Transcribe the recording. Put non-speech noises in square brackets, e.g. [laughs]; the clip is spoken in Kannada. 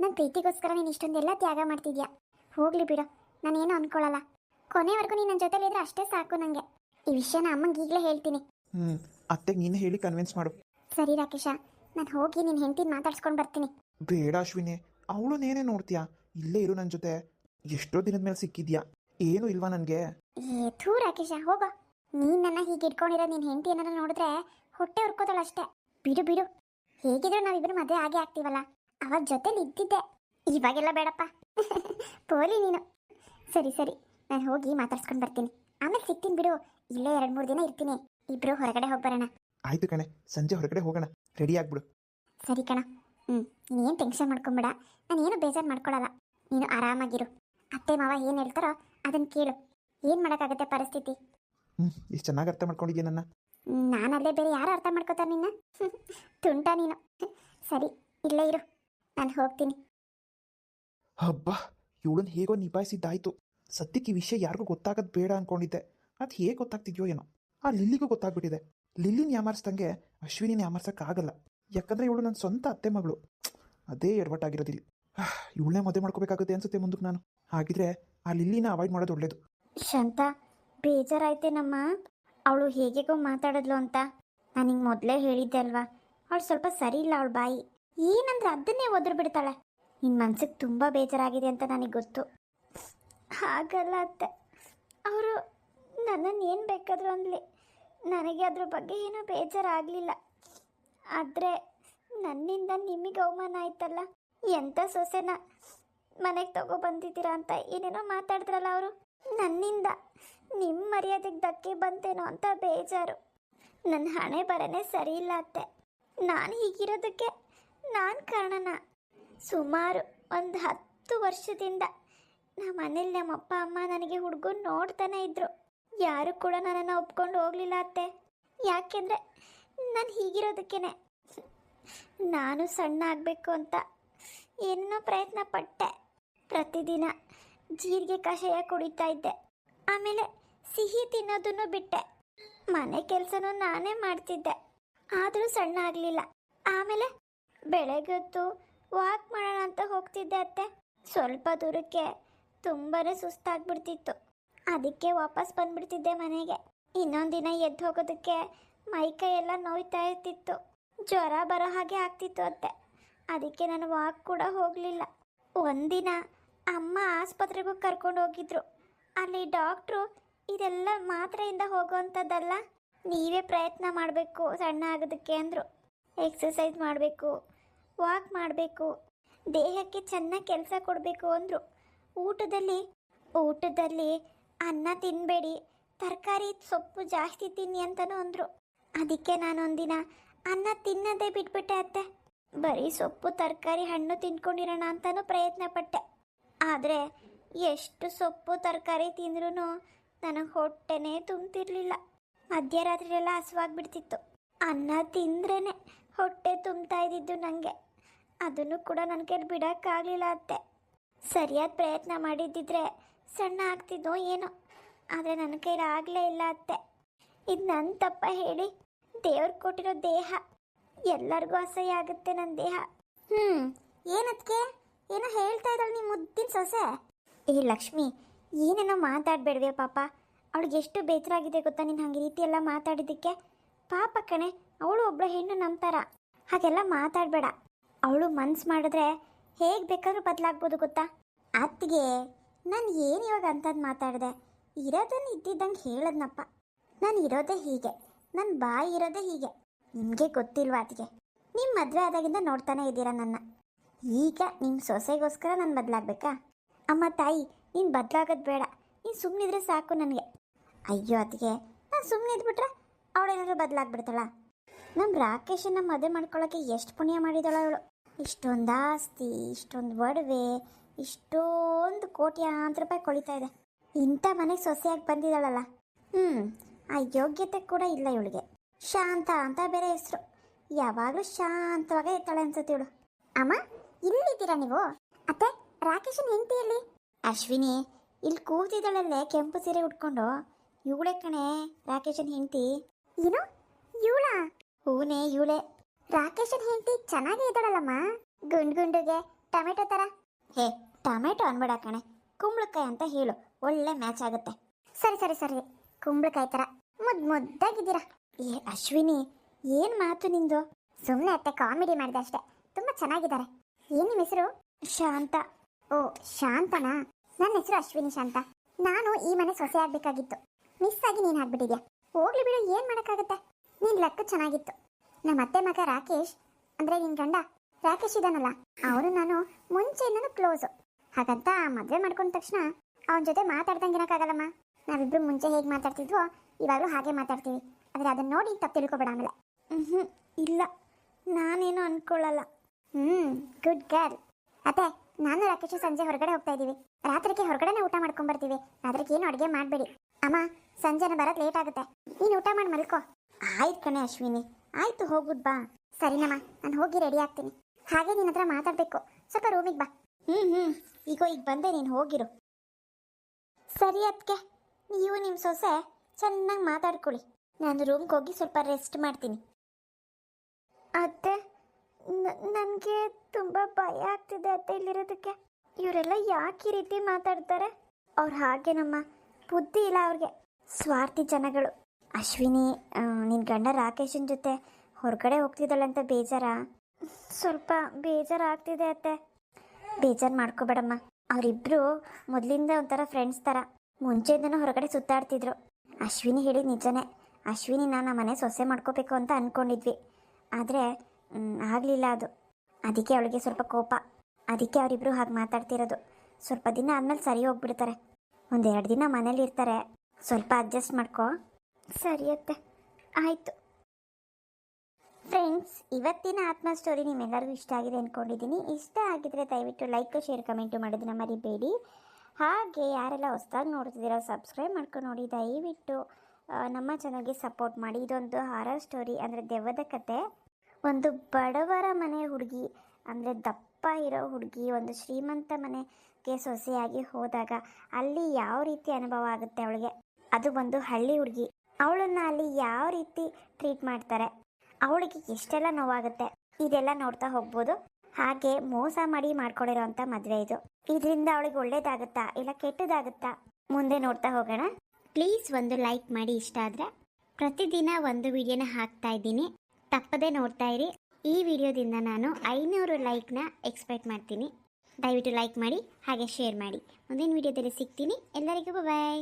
ನನ್ನ ಪ್ರೀತಿಗೋಸ್ಕರ ನೀನು ಇಷ್ಟೊಂದೆಲ್ಲ ತ್ಯಾಗ ಮಾಡ್ತಿದ್ಯಾ? ಹೋಗ್ಲಿ ಬಿಡು ನಾನೇನು ಅನ್ಕೊಳ್ಳಲ್ಲ ಕೊನೆವರೆಗೂ ನೀನು ನನ್ನ ಜೊತೆಲಿದ್ರೆ ಅಷ್ಟೇ ಸಾಕು ನನಗೆ ಈ ವಿಷಯನ ಅಮ್ಮಂಗೆ ಈಗಲೇ ಹೇಳ್ತೀನಿ. ಹ್ಮ್ ಅತ್ತೆಗೆ ನೀನು ಹೇಳಿ ಕನ್ವಿನ್ಸ್ ಮಾಡು. ಸರಿ ರಾಕೇಶ ನಾನು ಹೋಗಿ ನಿನ್ನ ಹೆಂಡತಿ ಮಾತಾಡ್ಸ್ಕೊಂಡು ಬರ್ತೀನಿ. ಬೇಡ ಅಶ್ವಿನಿ ಅವಳು ನೇನೇ ನೋಡ್ತೀಯಾ? ಇಲ್ಲೇ ಇರು ನನ್ನ ಜೊತೆ. ಎಷ್ಟೋ ದಿನದ ಮೇಲೆ ಸಿಕ್ಕಿದ್ಯಾ? ಏನು ಇಲ್ವಾ ನನಗೆ? ಏ ಥೂ ರಾಕೇಶ ಹೋಗೋ. ನೀನ್ ನನ್ನ ಹೀಗೆ ಇಟ್ಕೊಂಡಿರೋ ನಿನ್ನ ಹೆಂಡತಿ ಏನಾರ ನೋಡಿದ್ರೆ ಹೊಟ್ಟೆ ಹುರ್ಕೋತಾಳಷ್ಟೇ ಅಷ್ಟೇ. ಬಿಡು ಬಿಡು. ಹೇಗಿದ್ರು ನಾವಿಬ್ಬರು ಮದುವೆ ಆಗೇ ಆಗ್ತೀವಲ್ಲ? ಅವಾಗ ಜೊತೆಲಿ ಇದ್ದಿದ್ದೆ. ಇವಾಗೆಲ್ಲ ಬೇಡಪ್ಪ. ಪೋಲಿ ನೀನು. ಸರಿ ಸರಿ. ನಾನು ಹೋಗಿ ಮಾತಾಡ್ಸ್ಕೊಂಡು ಬರ್ತೀನಿ. ಆಮೇಲೆ ಸಿಗ್ತೀನಿ ಬಿಡು. ಇಲ್ಲೇ ಎರಡು ಮೂರು ದಿನ ಇರ್ತೀನಿ. ಇಬ್ರು ಹೊರಗಡೆ ಹೋಗಿ ಬರೋಣ. ಆಯ್ತು ಕಣೆ. ಸಂಜೆ ಹೊರಗಡೆ ಹೋಗೋಣ. ರೆಡಿ ಆಗ್ಬಿಡು. ಸರಿ ಕಣ. ಹ್ಞೂ ನೀನೇನು ಟೆನ್ಷನ್ ಮಾಡ್ಕೊಂಬಿಡ. ನಾನು ಏನು ಬೇಜಾರ್ ಮಾಡ್ಕೊಳ್ಳಲ್ಲ ನೀನು ಆರಾಮಾಗಿರು. ಅತ್ತೆ ಮಾವ ಏನು ಹೇಳ್ತಾರೋ ಅದನ್ನ ಕೇಳು. ಏನು ಮಾಡೋಕ್ಕಾಗತ್ತೆ ಪರಿಸ್ಥಿತಿ? ಹ್ಞೂ ಇಷ್ಟು ಚೆನ್ನಾಗಿ ಅರ್ಥ ಮಾಡ್ಕೊಂಡಿದ್ಯಾ ನನ್ನ? ನಾನಲ್ಲೇ ಬೇರೆ ಯಾರು ಅರ್ಥ ಮಾಡ್ಕೋತಾರೆ ನಿನ್ನ? [laughs] ತುಂಟ ನೀನು. ಸರಿ ಇಲ್ಲೇ ಇರು. ನಾನು ಹೋಗ್ತೀನಿ. ಹಬ್ಬ ಇವಳನ್ನ ಹೇಗೋ ನಿಭಾಯಿಸಿದ್ದಾಯ್ತು. ಸದ್ಯಕ್ಕೆ ಈ ವಿಷಯ ಯಾರಿಗೂ ಗೊತ್ತಾಗೋದು ಬೇಡ ಅನ್ಕೊಂಡಿದ್ದೆ. ಅದು ಹೇಗೆ ಗೊತ್ತಾಗ್ತಿದ್ಯೋ ಏನೋ. ಆ ಲಿಲ್ಲಿಗೂ ಗೊತ್ತಾಗ್ಬಿಟ್ಟಿದೆ. ಲಿಲ್ಲಿನ ಯಾಮಾರಿಸ್ದಂಗೆ ಅಶ್ವಿನಿನ ಯಾಮಾರ್ಸಕ್ಕಾಗಲ್ಲ. ಯಾಕಂದ್ರೆ ಇವಳು ನನ್ನ ಸ್ವಂತ ಅತ್ತೆ ಮಗಳು. ಅದೇ ಎಡವಟ್ಟಾಗಿರೋದಿಲ್ಲ. ಇವಳನ್ನೇ ಮದುವೆ ಮಾಡ್ಕೋಬೇಕಾಗುತ್ತೆ ಅನ್ಸುತ್ತೆ ಮುಂದಕ್ಕೆ ನಾನು. ಹಾಗಿದ್ರೆ ಆ ಲಿಲ್ಲಿನ ಅವಾಯ್ಡ್ ಮಾಡೋದು ಒಳ್ಳೇದು. ಶಾಂತ ಬೇಜಾರಾಯ್ತೇನಮ್ಮ ಅವಳು ಹೇಗೆಗೋ ಮಾತಾಡಿದ್ಲು ಅಂತ. ನಾನು ಹಿಂಗೆ ಮೊದಲೇ ಹೇಳಿದ್ದೆ ಅಲ್ವಾ? ಅವಳು ಸ್ವಲ್ಪ ಸರಿ ಇಲ್ಲ ಅವಳ ಬಾಯಿ. ಏನಂದ್ರೆ ಅದನ್ನೇ ಒದ್ರು ಬಿಡ್ತಾಳೆ. ನಿನ್ನ ಮನ್ಸಿಗೆ ತುಂಬ ಬೇಜಾರಾಗಿದೆ ಅಂತ ನನಗೆ ಗೊತ್ತು. ಹಾಗಲ್ಲ ಅತ್ತೆ. ಅವರು ನನ್ನನ್ನು ಏನು ಬೇಕಾದರೂ ಅನ್ಲಿ. ನನಗೆ ಅದ್ರ ಬಗ್ಗೆ ಏನೂ ಬೇಜಾರಾಗಲಿಲ್ಲ. ಆದರೆ ನನ್ನಿಂದ ನಿಮಗೆ ಅವಮಾನ ಆಯ್ತಲ್ಲ. ಎಂಥ ಸೊಸೆನ ಮನೆಗೆ ತಗೋ ಬಂದಿದ್ದೀರಾ ಅಂತ ಏನೇನೋ ಮಾತಾಡಿದ್ರಲ್ಲ ಅವರು. ನನ್ನಿಂದ ನಿಮ್ಮ ಮರ್ಯಾದೆಗೆ ಧಕ್ಕೆ ಬಂತೇನೋ ಅಂತ ಬೇಜಾರು. ನನ್ನ ಹಣೆ ಬರನೇ ಸರಿ ಇಲ್ಲ ಅತ್ತೆ. ನಾನು ಹೀಗಿರೋದಕ್ಕೆ ನಾನು ಕಾರಣನ. ಸುಮಾರು ಒಂದು ಹತ್ತು ವರ್ಷದಿಂದ ನಮ್ಮ ಮನೇಲಿ ನಮ್ಮ ಅಪ್ಪ ಅಮ್ಮ ನನಗೆ ಹುಡುಗನ್ ನೋಡ್ತಾನೆ ಇದ್ರು. ಯಾರು ಕೂಡ ನನ್ನನ್ನು ಒಪ್ಕೊಂಡು ಹೋಗಲಿಲ್ಲ ಅತ್ತೆ. ಯಾಕೆಂದರೆ ನಾನು ಹೀಗಿರೋದಕ್ಕೇನೆ. ನಾನು ಸಣ್ಣ ಆಗಬೇಕು ಅಂತ ಏನೋ ಪ್ರಯತ್ನ ಪಟ್ಟೆ. ಪ್ರತಿದಿನ ಜೀರಿಗೆ ಕಷಾಯ ಕುಡಿತಾ ಇದ್ದೆ. ಆಮೇಲೆ ಸಿಹಿ ತಿನ್ನೋದನ್ನು ಬಿಟ್ಟೆ. ಮನೆ ಕೆಲಸನೂ ನಾನೇ ಮಾಡ್ತಿದ್ದೆ. ಆದರೂ ಸಣ್ಣ ಆಗಲಿಲ್ಲ. ಆಮೇಲೆ ಬೆಳಗ್ಗೆ ಹೊತ್ತು ವಾಕ್ ಮಾಡೋಣ ಅಂತ ಹೋಗ್ತಿದ್ದೆ ಅತ್ತೆ. ಸ್ವಲ್ಪ ದೂರಕ್ಕೆ ತುಂಬಾ ಸುಸ್ತಾಗ್ಬಿಡ್ತಿತ್ತು. ಅದಕ್ಕೆ ವಾಪಸ್ ಬಂದ್ಬಿಡ್ತಿದ್ದೆ ಮನೆಗೆ. ಇನ್ನೊಂದು ದಿನ ಎದ್ದು ಹೋಗೋದಕ್ಕೆ ಮೈಕೈ ಎಲ್ಲ ನೋಯ್ತಾ ಇರ್ತಿತ್ತು. ಜ್ವರ ಬರೋ ಹಾಗೆ ಆಗ್ತಿತ್ತು ಅತ್ತೆ. ಅದಕ್ಕೆ ನಾನು ವಾಕ್ ಕೂಡ ಹೋಗಲಿಲ್ಲ. ಒಂದಿನ ಅಮ್ಮ ಆಸ್ಪತ್ರೆಗೂ ಕರ್ಕೊಂಡು ಹೋಗಿದ್ರು. ಅಲ್ಲಿ ಡಾಕ್ಟ್ರು ಇದೆಲ್ಲ ಮಾತ್ರೆಯಿಂದ ಹೋಗೋವಂಥದ್ದಲ್ಲ? ನೀವೇ ಪ್ರಯತ್ನ ಮಾಡಬೇಕು ಸಣ್ಣ ಆಗೋದಕ್ಕೆ ಅಂದರು. ಎಕ್ಸಸೈಸ್ ಮಾಡಬೇಕು, ವಾಕ್ ಮಾಡಬೇಕು, ದೇಹಕ್ಕೆ ಚೆನ್ನಾಗಿ ಕೆಲಸ ಕೊಡಬೇಕು ಅಂದರು. ಊಟದಲ್ಲಿ ಊಟದಲ್ಲಿ ಅನ್ನ ತಿನ್ನಬೇಡಿ ತರಕಾರಿ ಸೊಪ್ಪು ಜಾಸ್ತಿ ತಿನ್ನಿ ಅಂತಲೂ ಅಂದರು. ಅದಕ್ಕೆ ನಾನೊಂದಿನ ಅನ್ನ ತಿನ್ನೋದೇ ಬಿಟ್ಬಿಟ್ಟೆ ಅತ್ತೆ. ಬರೀ ಸೊಪ್ಪು, ತರಕಾರಿ, ಹಣ್ಣು ತಿನ್ಕೊಂಡಿರೋಣ ಅಂತಲೂ ಪ್ರಯತ್ನ ಪಟ್ಟೆ. ಆದರೆ ಎಷ್ಟು ಸೊಪ್ಪು, ತರಕಾರಿ ತಿಂದ್ರೂ ನನಗೆ ಹೊಟ್ಟೆನೇ ತುಂಬ್ತಿರ್ಲಿಲ್ಲ. ಮಧ್ಯರಾತ್ರಿಯೆಲ್ಲ ಹಸುವಾಗ್ಬಿಡ್ತಿತ್ತು. ಅನ್ನ ತಿಂದ್ರೇ ಹೊಟ್ಟೆ ತುಂಬ್ತಾ ಇದ್ದಿದ್ದು ನನಗೆ ಅದನ್ನು ಕೂಡ ನನಗೆ ಬಿಡೋಕ್ಕಾಗಲಿಲ್ಲ ಅತ್ತೆ. ಸರಿಯಾದ ಪ್ರಯತ್ನ ಮಾಡಿದ್ದಿದ್ರೆ ಸಣ್ಣ ಆಗ್ತಿದ್ದೋ ಏನೋ, ಆದರೆ ನನ್ನ ಕೈಲಿ ಆಗಲೇ ಇಲ್ಲ ಅತ್ತೆ. ಇದು ನನ್ನ ತಪ್ಪ ಹೇಳಿ, ದೇವ್ರು ಕೊಟ್ಟಿರೋ ದೇಹ, ಎಲ್ಲರಿಗೂ ಅಸಹ್ಯ ಆಗುತ್ತೆ ನನ್ನ ದೇಹ. ಹ್ಞೂ ಏನದಕ್ಕೆ ಏನೋ ಹೇಳ್ತಾ ಇದ್ದಾಳೆ ನಿಮ್ಮ ಮುದ್ದಿನ ಸೊಸೆ. ಏ ಲಕ್ಷ್ಮಿ, ಏನೇನೋ ಮಾತಾಡಬೇಡ್ವೆ ಪಾಪ. ಅವಳಿಗೆ ಎಷ್ಟು ಬೇಜಾರಾಗಿದೆ ಗೊತ್ತಾ ನೀನು ಹಂಗೆ ರೀತಿ ಎಲ್ಲ ಮಾತಾಡಿದ್ದಕ್ಕೆ? ಪಾಪ ಕಣೆ, ಅವಳು ಒಬ್ಬಳ ಹೆಣ್ಣು ನಂಬ್ತಾರ. ಹಾಗೆಲ್ಲ ಮಾತಾಡಬೇಡ. ಅವಳು ಮನ್ಸು ಮಾಡಿದ್ರೆ ಹೇಗೆ ಬೇಕಾದ್ರೂ ಬದಲಾಗ್ಬೋದು ಗೊತ್ತಾ? ಅತ್ತಿಗೆ, ನಾನು ಏನು ಇವಾಗ ಅಂತದ್ದು ಮಾತಾಡಿದೆ? ಇರೋದನ್ನು ಇದ್ದಿದ್ದಂಗೆ ಹೇಳದ್ನಪ್ಪ. ನಾನು ಇರೋದೇ ಹೀಗೆ. ನನ್ನ ಬಾಯಿ ಇರೋದೇ ಹೀಗೆ. ನಿಮಗೆ ಗೊತ್ತಿಲ್ವಾ ಅತ್ತಿಗೆ? ನಿಮ್ಮ ಮದುವೆ ಆದಾಗಿಂದ ನೋಡ್ತಾನೆ ಇದ್ದೀರಾ ನನ್ನ. ಈಗ ನಿಮ್ಮ ಸೊಸೆಗೋಸ್ಕರ ನಾನು ಬದಲಾಗಬೇಕಾ? ಅಮ್ಮ ತಾಯಿ, ನೀನು ಬದಲಾಗೋದು ಬೇಡ. ನೀನು ಸುಮ್ಮನಿದ್ರೆ ಸಾಕು ನನಗೆ. ಅಯ್ಯೋ ಅತ್ತಿಗೆ, ನಾನು ಸುಮ್ಮನೆ ಇದ್ಬಿಟ್ರೆ ಅವಳೇನಾದ್ರೂ ಬದಲಾಗ್ಬಿಡ್ತಾಳ? ನಮ್ಮ ರಾಕೇಶನ್ನ ಮದುವೆ ಮಾಡ್ಕೊಳ್ಳೋಕ್ಕೆ ಎಷ್ಟು ಪುಣ್ಯ ಮಾಡಿದಾಳ ಅವಳು. ಇಷ್ಟೊಂದು ಆಸ್ತಿ, ಇಷ್ಟೊಂದು ಒಡವೆ, ಇಷ್ಟೊಂದು ಕೋಟ್ಯಾಂತರ ರೂಪಾಯಿ ಕೊಳಿತಾ ಇದೆ. ಇಂಥ ಮನೆಗೆ ಸೊಸೆಯಾಗಿ ಬಂದಿದ್ದಾಳಲ್ಲ ಹ್ಞೂ ಆ ಯೋಗ್ಯತೆ ಕೂಡ ಇಲ್ಲ ಇವಳಿಗೆ. ಶಾಂತ ಅಂತ ಬೇರೆ ಹೆಸರು. ಯಾವಾಗಲೂ ಶಾಂತವಾಗೇ ಇರ್ತಾಳೆ ಅನ್ಸುತ್ತೆ ಇವಳು. ಅಮ್ಮ, ಇಲ್ಲಿದ್ದೀರಾ ನೀವು? ಅತ್ತೆ, ರಾಕೇಶನ್ ಹೆಂಡತಿಯಲ್ಲಿ ಅಶ್ವಿನಿ, ಇಲ್ಲಿ ಕೂತಿದ್ದಾಳಲ್ಲೇ ಕೆಂಪು ಸೀರೆ ಉಟ್ಕೊಂಡು. ಇವಳೆ ಕಣೆ, ರಾಕೇಶನ್ ಹೆಂಡತಿ. ಏನು? ಇವಳ? ಹೂನೇ ಇವಳೆ. ರಾಕೇಶನ್ ಹೆಂಡತಿ ಚೆನ್ನಾಗಿ ಇದ್ದಾಳಲ್ಲಮ್ಮ. ಗುಂಡ್ ಗುಂಡುಗೆ, ಟೊಮೆಟೊ ತರ. ಹೇ, ಟೊಮೆಟೊ ಅನ್ಬೇಡ ಕಣೆ. ಕುಂಬಳಕಾಯಿ ಅಂತ ಹೇಳು. ಒಳ್ಳೆ ಮ್ಯಾಚ್ ಆಗುತ್ತೆ. ಸರಿ ಸರಿ ಸರಿ. ಕುಂಬಳಕಾಯಿ ತರ. ಮುದ್ ಮುದ್ದಾಗಿದ್ದೀರಾ. ಏ, ಅಶ್ವಿನಿ, ಏನು ಮಾತು ನಿಂದು? ಸುಮ್ಮನೆ ಅತ್ತೆ ಕಾಮಿಡಿ ಮಾಡಿದೆ ಅಷ್ಟೇ. ತುಂಬಾ ಚೆನ್ನಾಗಿದ್ದಾರೆ. ಏನು ನಿಮ್ಮ ಹೆಸರು? ಶಾಂತ. ಓ, ಶಾಂತನಾ? ನನ್ನ ಹೆಸರು ಅಶ್ವಿನಿ ಶಾಂತ. ನಾನು ಈ ಮನೆ ಸೊಸೆ ಆಗ್ಬೇಕಾಗಿತ್ತು. ಮಿಸ್ ಆಗಿ ನೀನು ಆಗ್ಬಿಟ್ಟಿದ್ಯಾ? ಹೋಗ್ಲಿ ಬಿಡು ಏನು ಮಾಡೋಕ್ಕಾಗತ್ತೆ? ನೀನ್ ಲಕ್ ಚೆನ್ನಾಗಿತ್ತು. ನಮ್ಮ ಅತ್ತೆ ಮಗ ರಾಕೇಶ್ ಅಂದ್ರೆ ನಿನ್ ಗಂಡ ರಾಕೇಶ್ ಇದಾನಲ್ಲ ಅವನು ನಾನು ಮುಂಚೆಯಿಂದನೂ ಕ್ಲೋಸು ಹಾಗಂತ ಮದುವೆ ಮಾಡ್ಕೊಂಡ ತಕ್ಷಣ ಅವನ ಜೊತೆ ಮಾತಾಡ್ದಂಗೆ ಇರೋಕ್ಕಾಗಲ್ಲಮ್ಮ. ನಾವಿಬ್ರು ಮುಂಚೆ ಹೇಗೆ ಮಾತಾಡ್ತಿದ್ವೋ ಇವಾಗಲೂ ಹಾಗೆ ಮಾತಾಡ್ತೀವಿ. ಆದ್ರೆ ಅದನ್ನ ನೋಡಿ ತಪ್ಪು ತಿಳ್ಕೊಬೇಡ ಆಮೇಲೆ. ಹ್ಞೂ ಇಲ್ಲ. ನಾನೇನು ಅನ್ಕೊಳ್ಳಲ್ಲ. ಹ್ಞೂ ಗುಡ್ ಗರ್ಲ್ ಅತ್ತೆ ನಾನು ರಾಕೇಶ್ ಸಂಜೆ ಹೊರಗಡೆ ಹೋಗ್ತಾ ಇದ್ದೀವಿ. ರಾತ್ರಿಗೆ ಹೊರಗಡೆನೆ ಊಟ ಮಾಡ್ಕೊಂಡ್ ಬರ್ತೀವಿ. ರಾತ್ರಿಗೆ ಏನು ಅಡುಗೆ ಮಾಡಬೇಡಿ. ಅಮ್ಮ, ಸಂಜೆನ ಬರೋದು ಲೇಟ್ ಆಗುತ್ತೆ. ನೀನು ಊಟ ಮಾಡಿ ಮಲ್ಕೋ. ಆಯ್ತು ಕಣೆ ಅಶ್ವಿನಿ. ಆಯ್ತು, ಹೋಗ್ಬಿಟ್ ಬಾ. ಸರಿನಮ್ಮ, ನಾನು ಹೋಗಿ ರೆಡಿ ಆಗ್ತೀನಿ. ಹಾಗೆ ನಿನ್ನ ಹತ್ರ ಮಾತಾಡಬೇಕು. ಸ್ವಲ್ಪ ರೂಮಿಗೆ ಬಾ. ಹ್ಞೂ ಹ್ಞೂ ಈಗ ಈಗ ಬಂದೆ, ನೀನು ಹೋಗಿರು. ಸರಿ ಅದಕ್ಕೆ ನೀವು ನಿಮ್ಮ ಸೊಸೆ, ಚೆನ್ನಾಗಿ ಮಾತಾಡ್ಕೊಳ್ಳಿ. ನಾನು ರೂಮ್ಗೆ ಹೋಗಿ ಸ್ವಲ್ಪ ರೆಸ್ಟ್ ಮಾಡ್ತೀನಿ. ಅತ್ತೆ ನನಗೆ ತುಂಬ ಭಯ ಆಗ್ತಿದೆ ಅತ್ತೆ ಇಲ್ಲಿರೋದಕ್ಕೆ. ಇವರೆಲ್ಲ ಯಾಕೆ ಈ ರೀತಿ ಮಾತಾಡ್ತಾರೆ? ಅವ್ರು ಹಾಗೇನಮ್ಮ ಬುದ್ಧಿ ಇಲ್ಲ ಅವ್ರಿಗೆ. ಸ್ವಾರ್ಥಿ ಜನಗಳು. ಅಶ್ವಿನಿ ನಿನ್ನ ಗಂಡ ರಾಕೇಶನ್ ಜೊತೆ ಹೊರಗಡೆ ಹೋಗ್ತಿದ್ದಾಳಂತ ಬೇಜಾರಾ? ಸ್ವಲ್ಪ ಬೇಜಾರಾಗ್ತಿದೆ ಅತ್ತೆ. ಬೇಜಾರು ಮಾಡ್ಕೋಬೇಡಮ್ಮ. ಅವರಿಬ್ಬರು ಮೊದಲಿಂದ ಒಂಥರ ಫ್ರೆಂಡ್ಸ್ ಥರ ಮುಂಚೆಯಿಂದನೂ ಹೊರಗಡೆ ಸುತ್ತಾಡ್ತಿದ್ರು. ಅಶ್ವಿನಿ ಹೇಳಿದ ನಿಜನೇ. ಅಶ್ವಿನಿ, ನಾನು ಮನೆ ಸೊಸೆ ಮಾಡ್ಕೋಬೇಕು ಅಂತ ಅಂದ್ಕೊಂಡಿದ್ವಿ ಆದರೆ ಆಗಲಿಲ್ಲ ಅದು. ಅದಕ್ಕೆ ಅವಳಿಗೆ ಸ್ವಲ್ಪ ಕೋಪ. ಅದಕ್ಕೆ ಅವರಿಬ್ಬರು ಹಾಗೆ ಮಾತಾಡ್ತಿರೋದು. ಸ್ವಲ್ಪ ದಿನ ಆದಮೇಲೆ ಸರಿ ಹೋಗ್ಬಿಡ್ತಾರೆ. ಒಂದೆರಡು ದಿನ ಮನೇಲಿ ಇರ್ತಾರೆ. ಸ್ವಲ್ಪ ಅಡ್ಜಸ್ಟ್ ಮಾಡ್ಕೋ. ಸರಿಯತ್ತೆ ಆಯಿತು. ಫ್ರೆಂಡ್ಸ್ ಇವತ್ತಿನ ಆತ್ಮ ಸ್ಟೋರಿ ನಿಮ್ಮೆಲ್ಲರಿಗೂ ಇಷ್ಟ ಆಗಿದೆ ಅಂದ್ಕೊಂಡಿದ್ದೀನಿ ಇಷ್ಟ ಆಗಿದ್ರೆ ದಯವಿಟ್ಟು ಲೈಕ್ ಶೇರ್ ಕಮೆಂಟು ಮಾಡೋದನ್ನ ಮರಿಬೇಡಿ. ಹಾಗೆ ಯಾರೆಲ್ಲ ಹೊಸ್ದಾಗಿ ನೋಡ್ತಿದ್ದೀರೋ ಸಬ್ಸ್ಕ್ರೈಬ್ ಮಾಡ್ಕೊಂಡು ನೋಡಿ. ದಯವಿಟ್ಟು ನಮ್ಮ ಚಾನಲ್ಗೆ ಸಪೋರ್ಟ್ ಮಾಡಿ. ಇದೊಂದು ಹಾರರ್ ಸ್ಟೋರಿ ಅಂದರೆ ದೆವ್ವದ ಕತೆ. ಒಂದು ಬಡವರ ಮನೆ ಹುಡುಗಿ ಅಂದರೆ ದಪ್ಪ ಇರೋ ಹುಡುಗಿ, ಒಂದು ಶ್ರೀಮಂತ ಮನೆಗೆ ಸೊಸೆಯಾಗಿ ಹೋದಾಗ ಅಲ್ಲಿ ಯಾವ ರೀತಿ ಅನುಭವ ಆಗುತ್ತೆ ಅವಳಿಗೆ? ಅದು ಒಂದು ಹಳ್ಳಿ ಹುಡುಗಿ. ಅವಳನ್ನ ಅಲ್ಲಿ ಯಾವ ರೀತಿ ಟ್ರೀಟ್ ಮಾಡ್ತಾರೆ? ಅವಳಿಗೆ ಎಷ್ಟೆಲ್ಲ ನೋವಾಗುತ್ತೆ? ಇದೆಲ್ಲ ನೋಡ್ತಾ ಹೋಗ್ಬೋದು. ಹಾಗೆ ಮೋಸ ಮಾಡಿ ಮಾಡ್ಕೊಂಡಿರೋಂಥ ಮದುವೆ ಇದು. ಇದರಿಂದ ಅವಳಿಗೆ ಒಳ್ಳೇದಾಗುತ್ತಾ? ಇಲ್ಲ ಕೆಟ್ಟದಾಗುತ್ತಾ? ಮುಂದೆ ನೋಡ್ತಾ ಹೋಗೋಣ. ಪ್ಲೀಸ್ ಒಂದು ಲೈಕ್ ಮಾಡಿ ಇಷ್ಟ ಆದರೆ. ಪ್ರತಿದಿನ ಒಂದು ವಿಡಿಯೋನ ಹಾಕ್ತಾ ಇದ್ದೀನಿ. ತಪ್ಪದೇ ನೋಡ್ತಾ ಇರಿ. ಈ ವಿಡಿಯೋದಿಂದ ನಾನು ಐನೂರು ಲೈಕ್ನ ಎಕ್ಸ್ಪೆಕ್ಟ್ ಮಾಡ್ತೀನಿ. ದಯವಿಟ್ಟು ಲೈಕ್ ಮಾಡಿ ಹಾಗೆ ಶೇರ್ ಮಾಡಿ. ಮುಂದಿನ ವಿಡಿಯೋದಲ್ಲಿ ಸಿಗ್ತೀನಿ. ಎಲ್ಲರಿಗೂ ಬಾಯ್